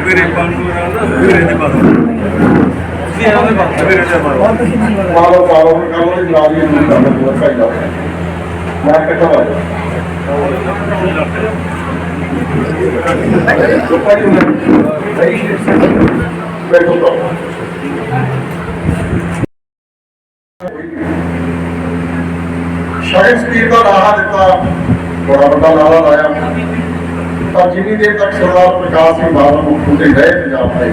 ਵੀਰੇ ਪੰਨੂ ਨਾਲ ਨਾ ਵੀਰੇ ਦੇ ਬਾਰੇ ਜੀ ਆਵੇ ਬਾਤ ਵੀਰੇ ਦੇ ਬਾਰੇ ਮਾਰੋ ਮਾਰੋ ਕਰੋ ਦੀ ਨਾਲ ਹੀ ਨਹੀਂ ਕਰਦਾ ਪਰ ਜਿੰਨੀ ਦੇਰ ਤੱਕ ਸਰਦਾਰ ਪ੍ਰਕਾਸ਼ ਸਿੰਘ ਬਾਦਲ ਮੁੱਖ ਮੰਤਰੀ ਰਹੇ ਪੰਜਾਬ ਦੇ,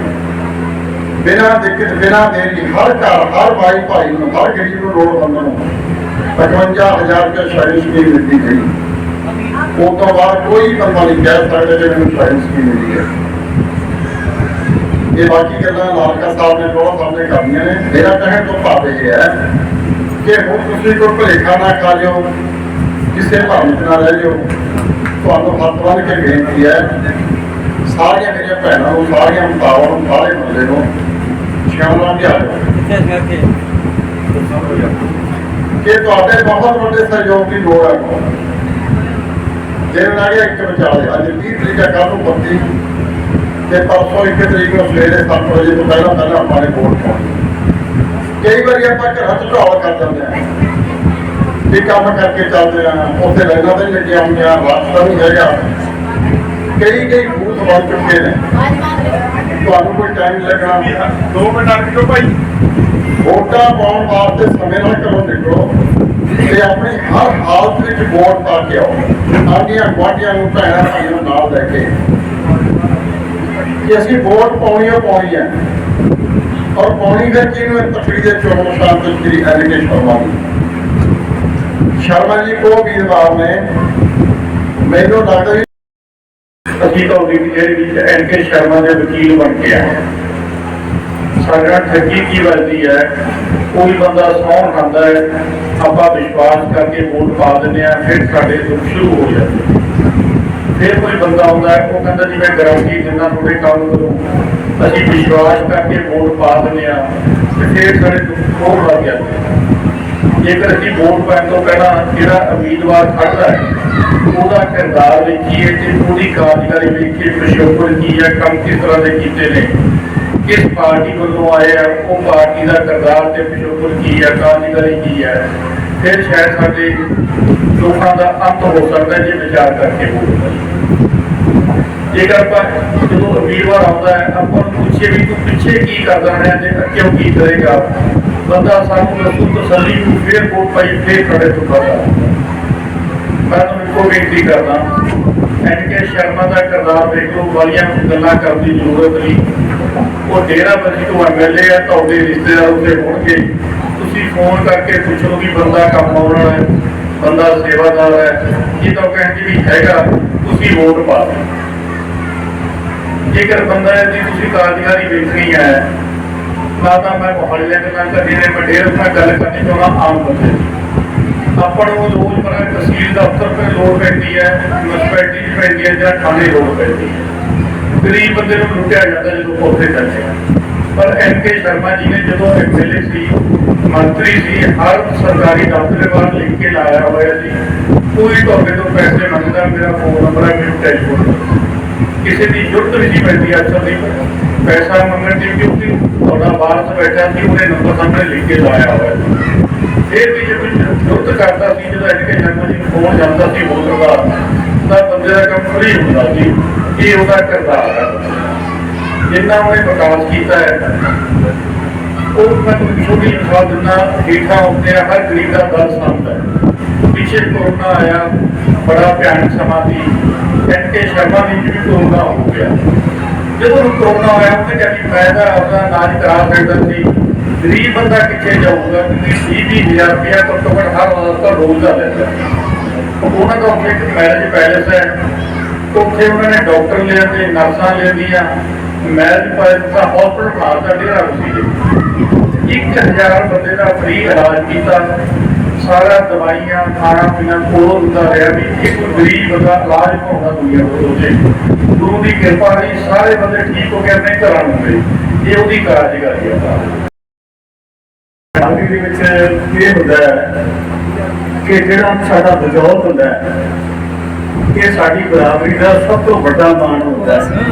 ਬਿਨਾਂ ਦਿੱਕਤ, ਬਿਨਾਂ ਦੇਰੀ ਹਰ ਘਰ, ਹਰ ਭਾਈ ਭਾਈ ਨੂੰ, ਹਰ ਗਰੀਬ ਨੂੰ ਲੋੜਵੰਦ ਨੂੰ 55000 ਰੁਪਏ ਸ਼ਾਇਦ ਸਕੀਮ ਦਿੱਤੀ ਗਈ। ਉਸ ਤੋਂ ਬਾਅਦ ਕੋਈ ਬੰਦਾ ਨਹੀਂ ਕਹਿ ਸਕਦਾ ਕਿ ਮੈਨੂੰ ਸ਼ਾਇਦ ਸਕੀਮ ਮਿਲੀ ਹੈ। ਇਹ ਬਾਕੀ ਗੱਲਾਂ ਲਾਲਕਾ ਸਾਹਿਬ ਨੇ ਬਹੁਤ ਸਾਹਮਣੇ ਕਰਨੀਆਂ ਨੇ। ਮੇਰਾ ਕਹਿਣ ਤੋਂ ਭਾਵ ਇਹ ਹੈ ਕਿ ਹੁਣ ਤੁਸੀਂ ਕੋਈ ਭੁਲੇਖਾ ਨਾ ਖਾ ਲਿਓ, ਕਿਸੇ ਭਾਵਨਾ ਨਾ ਰਹਿ ਜਾਓ ਤੁਹਾਨੂੰ ਹੱਥ ਬੰਨ੍ਹ ਕੇ ਬੇਨਤੀ ਹੈ ਸਾਰੀਆਂ ਮੇਰੀਆਂ ਭੈਣਾਂ ਨੂੰ ਸਾਰੀਆਂ ਮਾਤਾਵਾਂ ਨੂੰ ਸਾਰੇ ਬੰਦੇ ਨੂੰ ਸ਼ਾਮਲਾਂ ਦੀ ਆ ਕਿ ਤੁਹਾਡੇ ਬਹੁਤ ਵੱਡੇ ਸਹਿਯੋਗ ਦੀ ਲੋੜ ਹੈ ਦਿਨ ਲੱਗੇ ਇੱਕ ਵਿਚਾਲੇ ਅੱਜ 30 ਤਰੀਕ ਹੈ ਕੱਲ ਨੂੰ 32 ਤੇ ਪਰਸੋਂ ਇੱਕ ਤਰੀਕ ਨੂੰ ਸਵੇਰੇ 7 ਵਜੇ ਤੋਂ ਪਹਿਲਾਂ ਪਹਿਲਾਂ ਆਪਾਂ ਨੇ ਵੋਟ ਪਾਉਣੀ। ਕਈ ਵਾਰੀ ਆਪਾਂ ਘਰਾਂ 'ਚ ਢੋਲ ਕਰ ਜਾਂਦੇ ਆ ਵੀ ਕੰਮ ਕਰਕੇ ਚੱਲਦੇ ਆ। ਉੱਥੇ ਲਾਈਨਾਂ ਤੇ ਲੱਗੇ ਆਉਂਦੀਆਂ ਰਸਤਾ ਨਹੀਂ ਹੈਗਾ। ਕਈ ਕਈ ਬੂਥ ਬਣ ਚੁੱਕੇ ਨੇ। ਤੁਹਾਨੂੰ ਕੋਈ ਟਾਈਮ ਲੱਗਣਾ ਦੋ ਮਿੰਟ ਅੱਗੇ ਤੋਂ ਭਾਈ। ਵੋਟਾਂ ਪਾਉਣ ਵਾਸਤੇ ਸਮੇਂ ਨਾਲ ਘਰੋਂ ਨਿਕਲੋ ਤੇ ਆਪਣੀ ਹਰ ਹਾਲਤ ਵਿੱਚ ਵੋਟ ਪਾ ਕੇ ਆਓ। ਆਂਡੀਆਂ ਗੁਆਂਢੀਆਂ ਨੂੰ ਭੈਣਾਂ ਭਾਈਆਂ ਨੂੰ ਨਾਲ ਲੈ ਕੇ। ਕਿ ਅਸੀਂ ਵੋਟ ਪਾਉਣੀ ਓ ਪਾਉਣੀ ਹੈ। ਔਰ ਪਾਉਣੀ ਫਿਰ ਕਿਹਨੂੰ ਤਕੜੀ ਦੇ ਚੋਣ ਤੇ ਸ਼੍ਰੀ ਐਲੀਕੇ ਸ਼ਰਮਾ ਦੀ ਸ਼ਰਮਾ ਜੀ ਕੋ ਵੀਰਵਾਰ ਨੇ। ਮੈਨੂੰ ਲੱਗਦਾ ਵੀ ਅਸੀਂ ਤਾਂ ਉਹਦੀ ਜਿਹੜੀ ਵਿੱਚ ਐਨਕੇ ਸ਼ਰਮਾ ਦੇ ਵਕੀਲ ਬਣ ਕੇ ਆਏ ਸਾਡਾ ਠੱਗੀ ਕੀ ਵੱਜਦੀ ਹੈ? ਕੋਈ ਬੰਦਾ ਸੌਣ ਖਾਂਦਾ ਹੈ। ਆਪਾਂ ਵਿਸ਼ਵਾਸ ਕਰਕੇ ਵੋਟ ਪਾ ਦਿੰਦੇ ਆ ਫਿਰ ਸਾਡੇ ਦੁੱਖ ਸ਼ੁਰੂ ਹੋ ਜਾਂਦੇ ਫਿਰ ਕੋਈ ਬੰਦਾ ਆਉਂਦਾ ਉਹ ਕਹਿੰਦਾ ਜੀ, ਮੈਂ ਗਾਰੰਟੀ ਦਿੰਦਾ ਤੁਹਾਡੇ ਕੰਮ ਕਰੂੰ ਅਸੀਂ ਵਿਸ਼ਵਾਸ ਕਰਕੇ ਵੋਟ ਪਾ ਦਿੰਦੇ ਆ ਤੇ ਫਿਰ ਸਾਡੇ ਦੁੱਖ ਹੋਰ ਵੱਧ ਜਾਂਦੇ ਜੇਕਰ ਅਸੀਂ ਵੋਟ ਪਾਉਣ ਤੋਂ ਪਹਿਲਾਂ ਜਿਹੜਾ ਉਮੀਦਵਾਰ ਖੜਦਾ ਹੈ, ਉਹਦਾ ਕਿਰਦਾਰ ਵੇਖੀਏ ਤੇ ਉਹਦੀ ਕਾਰਜਕਾਰੀ ਵੇਖੀਏ ਪਿਛੋਕੜ ਕੀ ਹੈ, ਕੰਮ ਕਿਸ ਤਰ੍ਹਾਂ ਦੇ ਕੀਤੇ ਨੇ, ਕਿਸ ਪਾਰਟੀ ਵੱਲੋਂ ਆਏ ਆ, ਉਹ ਪਾਰਟੀ ਦਾ ਕਿਰਦਾਰ ਤੇ ਪਿਛੋਕੜ ਕੀ ਹੈ, ਕਾਰਜਕਾਰੀ ਕੀ ਹੈ, ਫਿਰ ਸ਼ਾਇਦ ਸਾਡੇ ਲੋਕਾਂ ਦਾ ਅੰਤ ਹੋ ਸਕਦਾ ਜੇ ਵਿਚਾਰ ਕਰਕੇ ਵੋਟ ਜੇਕਰ ਆਪਾਂ ਜਦੋਂ ਉਮੀਦਵਾਰ ਆਉਂਦਾ ਹੈ, ਆਪਾਂ ਨੂੰ ਪੁੱਛੇ ਵੀ ਤੂੰ ਪਿੱਛੇ ਕੀ ਕਰਦਾ ਰਿਹਾ ਤੇ ਕਿਉਂ ਕੀ ਕਰੇਗਾ। ਬੰਦਾ ਸਾਨੂੰ ਦੱਸੂ ਤਸੱਲੀ ਨੂੰ ਫੇਰ ਵੋਟ ਪਾਈ, ਫੇਰ ਖੜੇ ਤੋਂ ਕਰਦਾ ਮੈਂ ਤੁਹਾਨੂੰ ਇੱਕੋ ਬੇਨਤੀ ਕਰਦਾ, ਐਨ ਕੇ ਸ਼ਰਮਾ ਦਾ ਕਿਰਦਾਰ ਵੇਖ ਲਓ, ਵਾਲੀਆਂ ਗੱਲਾਂ ਕਰਨ ਦੀ ਜ਼ਰੂਰਤ ਨਹੀਂ। ਉਹ ਡੇਰਾ ਬੱਜੀ ਤੋਂ ਐਮਐਲਏ ਆ, ਤੁਹਾਡੇ ਰਿਸ਼ਤੇਦਾਰ ਉੱਤੇ ਹੋਣਗੇ। ਤੁਸੀਂ ਫੋਨ ਕਰਕੇ ਪੁੱਛੋ ਕਿ ਬੰਦਾ ਕੰਮ ਆਉਣ ਵਾਲਾ ਹੈ, ਬੰਦਾ ਸੇਵਾਦਾਰ ਹੈ ਇਹ ਤਾਂ ਕਹਿੰਦੇ ਵੀ ਹੈਗਾ, ਤੁਸੀਂ ਵੋਟ ਪਾ ਦਿਓ। ਜੇਕਰ ਬੰਦਾ ਦੀ ਤੁਸੀਂ ਕਾਰਜਕਾਰੀ ਵੇਖਣੀ ਹੈ। ਨਾ ਤਾਂ ਮੈਂ ਮੋਹਾਲੀ ਲੈ ਕੇ ਮੈਂ ਕਦੇ ਨੇ ਵੱਡੇਰ ਨਾਲ ਗੱਲ ਕਰਨੀ ਚਾਹੁੰਦਾ ਆਮ ਬੰਦੇ। ਆਪਾਂ ਨੂੰ ਰੋਜ਼ ਪਰ ਤਹਿਸੀਲ ਦਫ਼ਤਰ ਤੇ ਲੋੜ ਪੈਂਦੀ ਹੈ ਮਿਊਨਿਸਪੈਲਿਟੀ ਪੈਂਦੀ ਹੈ ਜਾਂ ਥਾਣੇ ਲੋੜ ਪੈਂਦੀ ਹੈ। ਗਰੀਬ ਬੰਦੇ ਨੂੰ ਲੁੱਟਿਆ ਜਾਂਦਾ ਜਦੋਂ ਉੱਥੇ ਜਾਂਦੇ ਪਰ ਐਨ ਕੇ ਸ਼ਰਮਾ ਜੀ ਨੇ ਜਦੋਂ ਐਮਐਲਏ ਸੀ, ਮੰਤਰੀ ਸੀ, ਹਰ ਸਰਕਾਰੀ ਦਫ਼ਤਰ ਬਾਹਰ ਲਿਖ ਕੇ ਲਾਇਆ ਹੋਇਆ ਸੀ, ਕੋਈ ਤੁਹਾਡੇ ਤੋਂ ਪੈਸੇ ਮੰਗਦਾ, ਮੇਰਾ ਫੋਨ ਨੰਬਰ ਹੈ, ਮੇਰੀ ਟੈਲੀਫੋਨ ਕਿਸੇ ਦੀ ਜ਼ਰੂਰਤ ਨਹੀਂ ਸੀ ਪੈਂਦੀ ਅਸਰ ਦੀ। ਪੈਸਾ ਮੰਗਣ ਦੀ ਕਿਉਂਕਿ ਤੁਹਾਡਾ ਵਾਰਸ ਬੈਠਾ ਸੀ, ਉਹਨੇ ਨੰਬਰ ਸਾਹਮਣੇ ਲਿਖ ਕੇ ਲਾਇਆ ਹੋਇਆ ਸੀ। ਵੀ ਜੇ ਕੋਈ ਕਰਦਾ ਸੀ, ਜਦੋਂ ਐਜੂਕੇਸ਼ਨ ਜੀ ਫੋਨ ਜਾਂਦਾ ਸੀ ਵੋਟਰ ਦਾ ਤਾਂ ਬੰਦੇ ਦਾ ਕੰਮ ਫਰੀ ਹੁੰਦਾ ਸੀ ਇਹ ਉਹਦਾ ਕਿਰਦਾਰ ਹੈ। ਜਿੰਨਾ ਉਹਨੇ ਵਿਕਾਸ ਕੀਤਾ ਹੈ, ਉਹ ਮੈਂ ਛੋਟੀ ਮਿਸਾਲ ਦਿੰਦਾ, ਹੇਠਾਂ ਉੱਤੇ ਹਰ ਗਰੀਬ ਦਾ ਦਰਦ ਸਮਝਦਾ ਹੈ। ਪਿੱਛੇ ਕੋਰੋਨਾ ਆਇਆ, ਬੜਾ ਭਿਆਨਕ ਸਮਾਂ ਸੀ ਐਨ ਕੇ ਸ਼ਰਮਾ ਦੀ ਵੀ ਕੋਰੋਨਾ ਹੋ ਗਿਆ। ਜਦੋਂ ਉਹਨੂੰ ਕੋਰੋਨਾ ਆਇਆ ਉਹਨੇ ਕਿਹਾ ਮੈਂ ਤਾਂ ਆਪਣਾ ਇਲਾਜ ਕਰਾ ਸਕਦਾ ਸੀ। ਗਰੀਬ ਬੰਦਾ ਕਿੱਥੇ ਜਾਊਗਾ? ਕਿਉਂਕਿ 20 ਰੁਪਇਆ ਘੱਟੋ ਘੱਟ ਹਰ ਵਾਰ ਰੋਜ਼ ਦਾ ਲੈਂਦਾ। ਉਹਨਾਂ ਦਾ ਉੱਥੇ ਇੱਕ ਮੈਰਿਜ ਪੈਲੇਸ ਹੈ। ਉੱਥੇ ਉਹਨਾਂ ਨੇ ਡਾਕਟਰ ਲਿਆ ਤੇ ਨਰਸਾਂ ਲਿਆਂਦੀਆਂ। ਮੈਰਿਜ ਪੈਲੇਸ ਦਾ ਹਸਪੀਟਲ ਬਣਾ ਦਿੱਤਾ ਡੇਰਾ ਸੀ। 1000 ਬੰਦੇ ਦਾ ਫ੍ਰੀ ਇਲਾਜ ਕੀਤਾ। ਸਾਰਾ ਦਵਾਈਆਂ, ਖਾਣਾ ਪੀਣਾ ਕੋਲੋਂ ਹੁੰਦਾ ਰਿਹਾ ਵੀ ਇੱਕ ਗਰੀਬ ਬੰਦਾ ਇਲਾਜ ਪਾਉਂਦਾ ਦੁਨੀਆ ਤੋਂ ਉਹਦੇ ਗੁਰੂ ਦੀ ਕਿਰਪਾ ਨਾਲ ਸਾਰੇ ਬੰਦੇ ਠੀਕ ਹੋ ਕੇ ਆਪਣੇ ਘਰਾਂ ਨੂੰ ਗਏ ਇਹ ਉਹਦੀ ਕਾਰਜਕਾਰੀ ਹੈ ਸ਼ਾਦੀ ਦੇ ਵਿੱਚ ਇਹ ਹੁੰਦਾ ਹੈ ਕਿ ਜਿਹੜਾ ਸਾਡਾ ਬਜ਼ੁਰਗ ਹੁੰਦਾ ਹੈ, ਇਹ ਸਾਡੀ ਬਰਾਬਰੀ ਦਾ ਸਭ ਤੋਂ ਵੱਡਾ ਮਾਣ ਹੁੰਦਾ ਹੈ।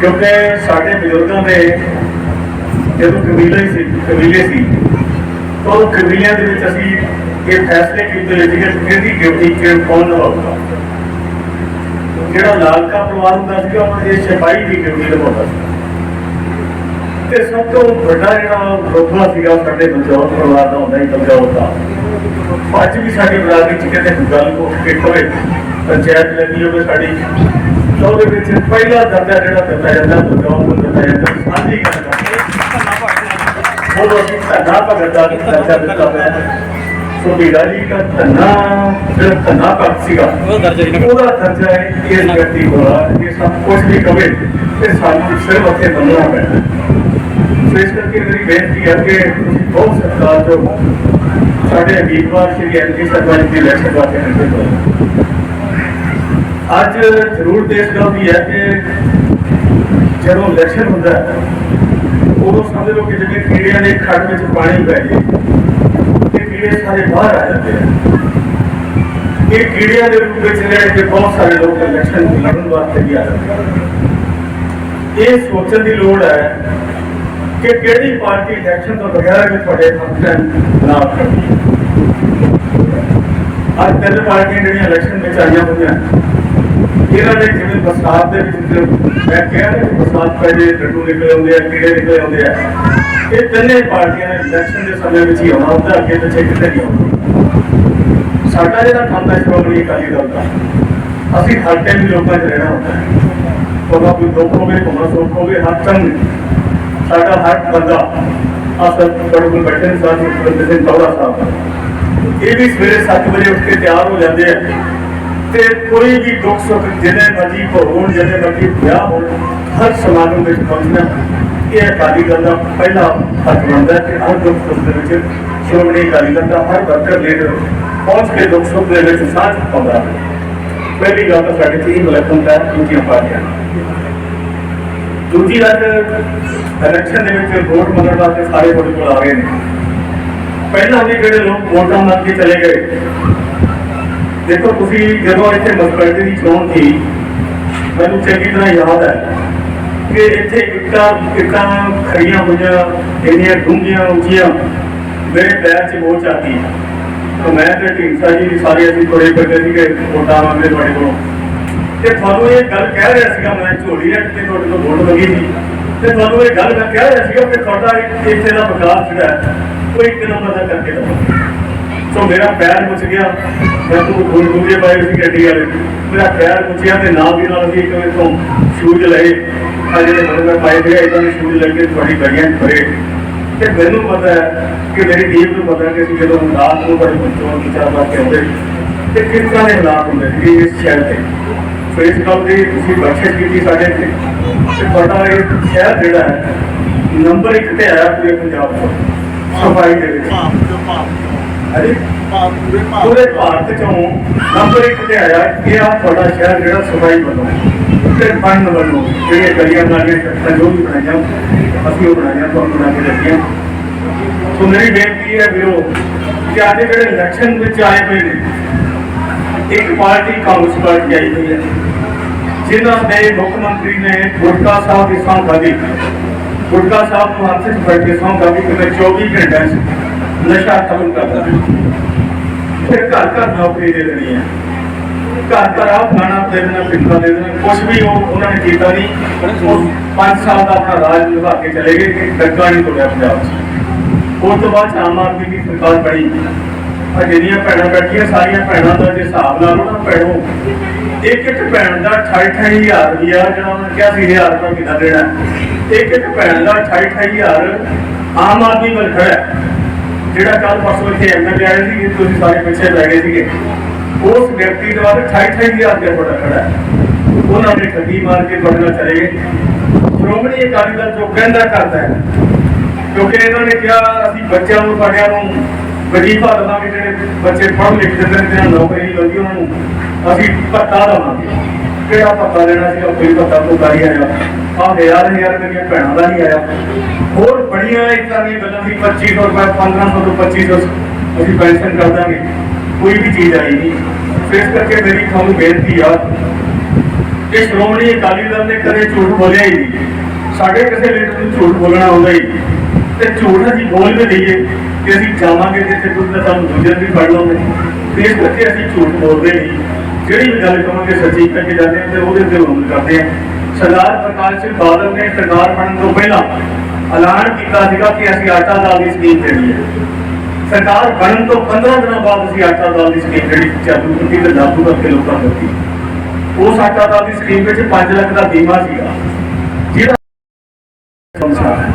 ਕਿਉਂਕਿ ਸਾਡੇ ਬਜ਼ੁਰਗਾਂ ਦੇ ਜਦੋਂ ਕਬੀਲੇ ਸੀ ਕਬੀਲੇ ਸੀ ਉਹ ਕਬੀਲਿਆਂ ਦੇ ਵਿੱਚ ਅਸੀਂ ਇਹ ਫੈਸਲੇ ਕੀਤੇ ਸੀਗੇ ਕਿਹਦੀ ਡਿਊਟੀ ਕਿਹਨ ਕੌਣ ਨਿਭਾਊਗਾ ਜਿਹੜਾ ਲਾਲਕਾ ਪਰਿਵਾਰ ਹੁੰਦਾ ਸੀਗਾ, ਉਹਨਾਂ ਦੇ ਸਿਪਾਹੀ ਦੀ ਡਿਊਟੀ ਨਿਭਾਉਂਦਾ ਸੀ। ਤੇ ਸਭ ਤੋਂ ਵੱਡਾ ਜਿਹੜਾ ਰੋਬਾ ਸੀਗਾ ਸਾਡੇ ਪੰਜਾਬ ਪਰਿਵਾਰ ਦਾ ਹੁੰਦਾ ਹੀ ਪੰਜਾਬ ਦਾ ਅੱਜ ਵੀ ਸਾਡੀ ਬਰਾਦਰੀ ਚ ਕਿਤੇ ਗੱਲ ਕੋ ਕੇ ਹੋਵੇ ਪੰਚਾਇਤ ਲੱਗੀ ਹੋਵੇ ਸਾਡੀ, ਤਾਂ ਉਹਦੇ ਵਿੱਚ ਪਹਿਲਾ ਦਰਜਾ ਜਿਹੜਾ ਦਿੱਤਾ ਜਾਂਦਾ ਪੰਜਾਬ ਨੂੰ ਦਿੱਤਾ ਜਾਂਦਾ, ਸਾਂਝੀ ਗੱਲ ਕਰਦੇ। ਉਹ ਅਸੀਂ ਧੰਨਾ ਭਗਤ ਦਾ ਦਰਜਾ ਦਿੱਤਾ ਹੋਇਆ ਸੋ ਵੀਰਾ ਜੀ ਦਾ ਧੰਨਾ ਜਿਹੜਾ ਧੰਨਾ ਭਗਤ ਸੀਗਾ ਉਹਦਾ ਦਰਜਾ ਹੀ ਨਾ ਉਹਦਾ ਦਰਜਾ ਹੈ ਇਸ ਵਿਅਕਤੀ ਕੋਲ ਆ, ਇਹ ਸਭ ਕੁਝ ਵੀ ਕਵੇ ਤੇ ਸਾਨੂੰ ਸਿਰਫ ਉੱਥੇ ਬੰਨਣਾ ਪੈਣਾ ਸੋ ਇਸ ਕਰਕੇ ਮੇਰੀ ਬੇਨਤੀ ਹੈ ਕਿ ਤੁਸੀਂ ਬਹੁਤ ਸਤਿਕਾਰ ਜੋ ਸਾਡੇ ਵੀਰਵਾਰ ਸ਼੍ਰੀ ਐਨਜੀ ਸਰਪੰਚ ਦੀ ਇਲੈਕਸ਼ਨ ਵਾਸਤੇ ਨਿਕਲੇ ਹੋਏ ਅੱਜ ਜ਼ਰੂਰ ਦੇਸ਼ ਗੱਲ ਵੀ ਹੈ ਕਿ ਜਦੋਂ ਇਲੈਕਸ਼ਨ ਹੁੰਦਾ ਹੈ ਉਦੋਂ ਸਮਝ ਲਓ ਕਿ ਜਿਵੇਂ ਕੀੜਿਆਂ ਦੇ ਖੱਡ ਵਿੱਚ ਪਾਣੀ ਪੈ ਜੇ ਤੇ ਕੀੜੇ ਸਾਰੇ ਬਾਹਰ ਆ ਜਾਂਦੇ ਆ। ਇਹ ਕੀੜਿਆਂ ਦੇ ਰੂਪ ਵਿੱਚ ਰਹਿ ਕੇ ਬਹੁਤ ਸਾਰੇ ਲੋਕ ਇਲੈਕਸ਼ਨ ਲੜਨ ਵਾਸਤੇ ਵੀ ਆ ਜਾਂਦੇ ਇਹ ਸੋਚਣ ਦੀ ਲੋੜ ਹੈ ਕਿ ਕਿਹੜੀ ਪਾਰਟੀ ਇਲੈਕਸ਼ਨ ਤੋਂ ਬਗੈਰ ਵੀ ਤੁਹਾਡੇ ਫੰਕਸ਼ਨ ਨਾ ਕਰਦੀ ਅੱਜ ਤਿੰਨ ਪਾਰਟੀਆਂ ਜਿਹੜੀਆਂ ਇਲੈਕਸ਼ਨ ਵਿੱਚ ਆਈਆਂ ਹੋਈਆਂ ਇਹਨਾਂ ਨੇ ਜਿਵੇਂ ਬਰਸਾਤ ਦੇ ਵਿੱਚ ਮੈਂ ਕਹਿ ਰਿਹਾ ਕਿ ਪੈ ਜੇ ਡੱਡੂ ਨਿਕਲੇ ਆਉਂਦੇ ਆ, ਕੀੜੇ ਨਿਕਲੇ ਆਉਂਦੇ ਆ, ਇਹ ਤਿੰਨੇ ਪਾਰਟੀਆਂ ਨੇ ਇਲੈਕਸ਼ਨ ਦੇ ਸਮੇਂ ਵਿੱਚ ਹੀ ਆਉਣਾ ਹੁੰਦਾ, ਅੱਗੇ ਪਿੱਛੇ ਕਿਤੇ ਨਹੀਂ ਆਉਣਾ ਸਾਡਾ ਜਿਹੜਾ ਕੰਮ ਸ਼੍ਰੋਮਣੀ ਅਕਾਲੀ ਦਲ ਦਾ। ਅਸੀਂ ਹਰ ਟਾਈਮ ਲੋਕਾਂ 'ਚ ਰਹਿਣਾ ਹੁੰਦਾ ਹੈ। ਉਹਦਾ ਕੋਈ ਦੁੱਖ ਹੋਵੇ ਕੋਈ ਸੁੱਖ ਹੋਵੇ, ਹਰ ਟਾਈਮ ਸਾਡਾ ਹਰ ਬੰਦਾ ਅਸਲ ਕੋਲ ਬੈਠੇ ਨੇ ਸਾਥ ਸੁਖਵਿੰਦਰ ਸਿੰਘ ਚੌੜਾ ਸਾਹਿਬ ਇਹ ਵੀ ਸਵੇਰੇ 7 ਵਜੇ ਉੱਠ ਕੇ ਤਿਆਰ ਹੋ ਜਾਂਦੇ ਆ। ਤੇ ਕੋਈ ਵੀ ਦੁੱਖ ਸੁੱਖ ਜਿਹਨੇ ਮਰਜ਼ੀ ਹੋਣ ਜਿਹਨੇ ਮਰਜ਼ੀ ਵਿਆਹ ਹੋਣ ਹਰ ਸਮਾਗਮ ਵਿੱਚ ਪਹੁੰਚਣਾ ਇਹ ਅਕਾਲੀ ਦਲ ਦਾ ਪਹਿਲਾ ਹੱਕ ਬਣਦਾ ਹੈ ਕਿ ਹਰ ਦੁੱਖ ਸੁੱਖ ਦੇ ਵਿੱਚ ਸ਼੍ਰੋਮਣੀ ਅਕਾਲੀ ਦਲ ਦਾ ਹਰ ਵਰਕਰ ਲੀਡਰ ਪਹੁੰਚ ਕੇ ਦੁੱਖ ਸੁੱਖ ਦੇ ਵਿੱਚ ਸਾਥ ਪਾਉਂਦਾ ਹੈ। ਪਹਿਲੀ ਗੱਲ ਤਾਂ ਸਾਡੇ ਤੀਨ ਇਲੈਕਸ਼ਨ ਦਾ ਦੂਜੀਆਂ ਪਾਰਟੀਆਂ ਦੂਜੀ ਗੱਲ ਇਲੈਕਸ਼ਨ ਦੇ ਵਿੱਚ ਵੋਟ ਮੰਗਣ ਵਾਸਤੇ ਸਾਰੇ ਤੁਹਾਡੇ ਕੋਲ ਆ ਰਹੇ ਨੇ ਪਹਿਲਾਂ ਵੀ ਜਿਹੜੇ ਲੋਕ ਵੋਟਾਂ ਮੰਗ ਕੇ ਚਲੇ ਗਏ ਦੇਖੋ ਤੁਸੀਂ ਜਦੋਂ ਇੱਥੇ ਮੁਨਸਪੈਲਿਟੀ ਦੀ ਚੋਣ ਸੀ ਮੈਨੂੰ ਚੰਗੀ ਤਰ੍ਹਾਂ ਯਾਦ ਹੈ ਕਿ ਇੱਥੇ ਇੱਟਾਂ ਇੱਟਾਂ ਖੜੀਆਂ ਹੋਈਆਂ ਇੰਨੀਆਂ ਡੂੰਘੀਆਂ ਉੱਚੀਆਂ ਮੇਰੇ ਪੈਰ 'ਚ ਮੋਚ ਆਤੀ ਤਾਂ ਮੈਂ ਤੇ ਢੀਂਸਾ ਜੀ ਵੀ ਸਾਰੇ ਅਸੀਂ ਤੁਰੇ ਫਿਰਦੇ ਸੀਗੇ ਵੋਟਾਂ ਮੰਗਦੇ ਤੁਹਾਡੇ ਕੋਲੋਂ ਤੇ ਤੁਹਾਨੂੰ ਇਹ ਗੱਲ ਕਹਿ ਰਿਹਾ ਸੀਗਾ ਮੈਂ ਝੋਲੀ ਰੱਖ ਕੇ ਤੁਹਾਡੇ ਤੋਂ ਵੋਟ ਮੰਗੀ ਸੀ ਤੇ ਤੁਹਾਨੂੰ ਇਹ ਗੱਲ ਮੈਂ ਕਹਿ ਰਿਹਾ ਸੀਗਾ ਕਿ ਤੁਹਾਡਾ ਇੱਕ ਇੱਥੇ ਦਾ ਵਿਕਾਸ ਜਿਹੜਾ ਹੈ, ਉਹ ਇੱਕ ਨੰਬਰ ਦਾ ਕਰਕੇ ਦਵਾਂ ਸੋ ਮੇਰਾ ਪੈਰ ਮੁੱਚ ਗਿਆ, ਮੈਂ ਤੋਂ ਗੋਲ ਗੋਲੇ ਪਾਏ ਸੀ ਗੱਡੀ ਵਾਲੇ। ਮੇਰਾ ਪੈਰ ਮੁੱਚਿਆ ਤੇ ਨਾਲ ਦੀ ਨਾਲ ਅਸੀਂ ਇੱਕ ਤੋਂ ਸ਼ੂਜ਼ ਲਏ। ਜਿਹੜੇ ਬੰਦੇ ਪਾਏ ਸੀਗੇ ਇਦਾਂ ਦੇ ਸ਼ੂਜ਼ ਲੈ ਤੁਹਾਡੀ ਗੱਡੀਆਂ ਭਰੇ ਤੇ ਮੈਨੂੰ ਪਤਾ ਹੈ ਕਿ ਮੇਰੀ ਟੀਮ ਨੂੰ ਪਤਾ ਕਿ ਜਦੋਂ ਰਾਤ ਨੂੰ ਬੜੇ ਬੱਚੋਂ ਦੀ ਚਾਹ ਬਾਤ ਕਰਦੇ ਤੇ ਕਿਸ ਤਰ੍ਹਾਂ ਦੇ ਹਾਲਾਤ ਹੁੰਦੇ ਸੀ ਇਸ ਸ਼ਹਿਰ ਤੇ ਸੋ ਇਸ ਗੱਲ ਦੀ ਤੁਸੀਂ ਬਖਸ਼ਿਸ਼ ਕੀਤੀ ਸਾਡੇ ਤੇ। ਤੇ ਤੁਹਾਡਾ ਇਹ ਸ਼ਹਿਰ ਜਿਹੜਾ ਹੈ, ਨੰਬਰ 1 ਤੇ ਆਇਆ ਪੂਰੇ ਪੰਜਾਬ ਤੋਂ, ਸਫ਼ਾਈ ਦੇ ਵਿੱਚ। ਅਰੇ ਪੂਰੇ ਭਾਰਤ ਚੋਂ ਨੰਬਰ 1 ਤੇ ਆਇਆ ਕਿ ਆ ਤੁਹਾਡਾ ਸ਼ਹਿਰ ਜਿਹੜਾ ਸਫ਼ਾਈ ਵੱਲੋਂ, ਤੇ ਪੰਨ ਵੱਲੋਂ ਜਿਹੜੇ ਗਲੀਆਂ ਨਾਲੀਆਂ ਸੜਕਾਂ ਜੋ ਵੀ ਬਣਾਈਆਂ, ਅਸੀਂ ਉਹ ਬਣਾਈਆਂ, ਤੁਹਾਨੂੰ ਬਣਾ ਕੇ ਦਿੱਤੀਆਂ ਸੋ ਮੇਰੀ ਬੇਨਤੀ ਹੈ ਵੀਰੋ, ਕਿ ਅੱਜ ਜਿਹੜੇ ਇਲੈਕਸ਼ਨ ਵਿੱਚ ਆਏ ਹੋਏ ਨੇ, ਇੱਕ ਪਾਰਟੀ ਕਾਂਗਰਸ ਪਾਰਟੀ ਆਈ ਹੋਈ ਹੈ ਜਿਨ੍ਹਾਂ ਦੇ ਮੁੱਖ ਮੰਤਰੀ ਨੇ ਗੁਟਕਾ ਸਾਹਿਬ ਦੀ ਸਹੁੰ ਖਾਧੀ। ਸਾਹਿਬ ਨੂੰ ਹੱਥ 'ਚ ਫੜ ਕੇ ਸਹੁੰ ਕਿ 24 ਘੰਟਿਆਂ 'ਚ। ਨਸ਼ਾ ਖਤਮ ਕਰਦਾ ਫਿਰ ਘਰ ਘਰ ਨੌਕਰੀ ਦੇ ਦੇਣੀ ਹੈ। ਘਰ ਘਰ ਆਪ ਖਾਣਾ ਦੇ ਦੇਣਾ, ਪਿੰਡਾਂ ਦੇ ਦੇਣਾ ਕੁਝ ਵੀ ਉਹ ਉਹਨਾਂ ਨੇ ਕੀਤਾ ਨਹੀਂ। ਉਹ 5 ਸਾਲ ਦਾ ਆਪਣਾ ਰਾਜ ਨਿਭਾ ਕੇ ਚਲੇ ਗਏ ਡੱਗਾ ਨਹੀਂ ਤੋੜਿਆ ਪੰਜਾਬ 'ਚ। ਉਸ ਤੋਂ ਬਾਅਦ ਆਮ ਆਦਮੀ ਦੀ ਸਰਕਾਰ ਬਣੀ। ਆ ਜਿਹੜੀਆਂ ਭੈਣਾਂ ਬੈਠੀਆਂ, ਸਾਰੀਆਂ ਭੈਣਾਂ ਦਾ ਜੇ ਹਿਸਾਬ ਨਾਲ ਉਹਨਾਂ ਭੈਣੋਂ, ਇੱਕ ਇੱਕ ਭੈਣ ਦਾ 28000 ਰੁਪਇਆ ਜਿਹੜਾ ਉਹਨਾਂ ਨੇ ਕਿਹਾ ਸੀ 1000 ਰੁਪਇਆ ਕਿੰਨਾ ਦੇਣਾ ਇੱਕ ਇੱਕ ਭੈਣ ਦਾ 28000 ਆਮ ਆਦਮੀ ਵੱਲ ਖੜਾ ਜਿਹੜਾ ਕੱਲ ਪਰਸੋਂ ਇੱਥੇ ਐਮਐਲਏ ਆਏ ਸੀ ਤੁਸੀਂ ਸਾਰੇ ਪਿੱਛੇ ਰਹਿ ਗਏ ਸੀਗੇ। ਉਸ ਵਿਅਕਤੀ ਦੇ ਬਾਰੇ 28000 ਰੁਪਇਆ ਤੁਹਾਡਾ ਖੜਾ ਹੈ। ਉਹਨਾਂ ਨੇ ਠੱਗੀ ਮਾਰ ਕੇ ਤੁਹਾਡੇ ਨਾਲ ਚਲੇ ਗਏ। ਸ਼੍ਰੋਮਣੀ ਅਕਾਲੀ ਦਲ ਜੋ ਕਹਿੰਦਾ ਕਰਦਾ ਹੈ, ਕਿਉਂਕਿ ਇਹਨਾਂ ਨੇ ਕਿਹਾ, ਅਸੀਂ ਬੱਚਿਆਂ ਨੂੰ ਸਾਡਿਆਂ ਨੂੰ ਵਜੀਫਾ ਦੇਵਾਂਗੇ, ਜਿਹੜੇ ਬੱਚੇ ਪੜ੍ਹ ਲਿਖ ਜਾਂਦੇ ਨੇ, ਜਿਹਨਾਂ ਨੌਕਰੀ ਨਹੀਂ ਉਹਨਾਂ ਨੂੰ ਅਸੀਂ ਭੱਤਾ ਦੇਵਾਂਗੇ। ਕਿਹੜਾ ਭੱਤਾ ਦੇਣਾ ਸੀਗਾ ਕੋਈ ਭੱਤਾ ਤੋਂ ਕਰੀ ਆਇਆ। ਆਹ ਹਜ਼ਾਰ ਹਜ਼ਾਰ ਮੇਰੀਆਂ ਭੈਣਾਂ ਦਾ ਨਹੀਂ ਆਇਆ। ਹੋਰ ਬੜੀਆਂ ਇਦਾਂ ਦੀਆਂ ਗੱਲਾਂ ਸੀ 2500 ਰੁਪਏ 1500 ਤੋਂ 2500 ਅਸੀਂ ਪੈਨਸ਼ਨ ਕਰ ਦਾਂਗੇ। ਕੋਈ ਵੀ ਚੀਜ਼ ਆਈ ਨਹੀਂ। ਇਸ ਕਰਕੇ ਮੇਰੀ ਤੁਹਾਨੂੰ ਬੇਨਤੀ ਆ, ਕਿ ਸ਼੍ਰੋਮਣੀ ਅਕਾਲੀ ਦਲ ਨੇ ਕਦੇ ਝੂਠ ਬੋਲਿਆ ਹੀ ਨਹੀਂ। ਸਾਡੇ ਕਿਸੇ ਲੀਡਰ ਨੂੰ ਝੂਠ ਬੋਲਣਾ ਆਉਂਦਾ ਹੀ ਤੇ ਝੂਠ ਅਸੀਂ ਬੋਲ ਵੀ ਲਈਏ ਕਿ ਅਸੀਂ ਜਾਵਾਂਗੇ ਜਿੱਥੇ ਕੁਝ ਨਾ ਸਾਨੂੰ ਦੂਜੇ ਵੀ ਫੜ ਲਓਗੇ ਇਸ ਕਰਕੇ ਅਸੀਂ ਝੂਠ ਬੋਲਦੇ ਨਹੀਂ। ਜਿਹੜੀ ਵੀ ਗੱਲ ਕਹਾਂਗੇ ਸੱਚੀ ਕਰਕੇ ਜਾਂਦੇ ਹਾਂ ਤੇ ਉਹਦੇ ਤੇ ਅਮਲ ਕਰਦੇ ਹਾਂ। ਸਰਦਾਰ ਪ੍ਰਕਾਸ਼ ਸਿੰਘ ਬਾਦਲ ਨੇ ਸਰਕਾਰ ਬਣਨ ਤੋਂ ਪਹਿਲਾਂ ਐਲਾਨ ਕੀਤਾ ਸੀਗਾ ਕਿ ਅਸੀਂ ਆਟਾ ਦਾਲ ਦੀ ਸਕੀਮ ਦੇਣੀ ਹੈ। ਸਰਕਾਰ ਬਣਨ ਤੋਂ 15 ਦਿਨਾਂ ਬਾਅਦ ਅਸੀਂ ਆਟਾ ਦਾਲ ਦੀ ਸਕੀਮ ਜਿਹੜੀ ਚਾਲੂ ਕੀਤੀ ਤੇ ਲਾਗੂ ਕਰਕੇ ਲੋਕਾਂ ਨੂੰ ਦਿੱਤੀ। ਉਸ ਆਟਾ ਦਾਲ ਦੀ ਸਕੀਮ ਵਿੱਚ 5 ਲੱਖ ਦਾ ਬੀਮਾ ਸੀਗਾ ਜਿਹੜਾ ਸੰਸਾਰ ਹੈ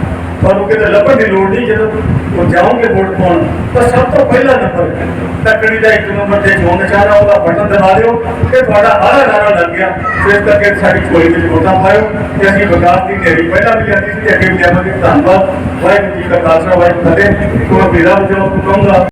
ਪਰ ਉਹ ਲੱਭਣ ਦੀ ਲੋੜ ਨਹੀਂ, ਜਦੋਂ ਉਹ ਜਾਓਗੇ ਵੋਟ ਪਾਉਣ, ਤਾਂ ਸਭ ਤੋਂ ਪਹਿਲਾ ਨੰਬਰ ਤੱਕੜੀ ਦਾ ਇੱਕ ਨੰਬਰ ਤੇ ਚੋਣ ਨਿਸ਼ਾਨਾ ਉਹਦਾ ਬਟਨ ਦਬਾ ਦਿਓ ਤੇ ਤੁਹਾਡਾ ਹਾਰਾ ਨਾਰਾ ਲੱਗ ਗਿਆ। ਇਸ ਕਰਕੇ ਸਾਡੀ ਕੋਈ ਵਿੱਚ ਵੋਟਾਂ ਪਾਇਓ ਤੇ ਅਸੀਂ ਵਿਕਾਸ ਦੀ ਢੇਰੀ ਪਹਿਲਾਂ ਵੀ ਜਾਂਦੀ ਸੀ ਅੱਗੇ ਵੀ ਜਾਵਾਂਗੇ ਧੰਨਵਾਦ। ਵਾਹਿਗੁਰੂ ਜੀ ਕਾ ਖਾਲਸਾ, ਵਾਹਿਗੁਰੂ ਜੀ ਫਤਿਹ। ਕੋਈ ਮੇਰਾ ਜੋ ਕਹੂੰਗਾ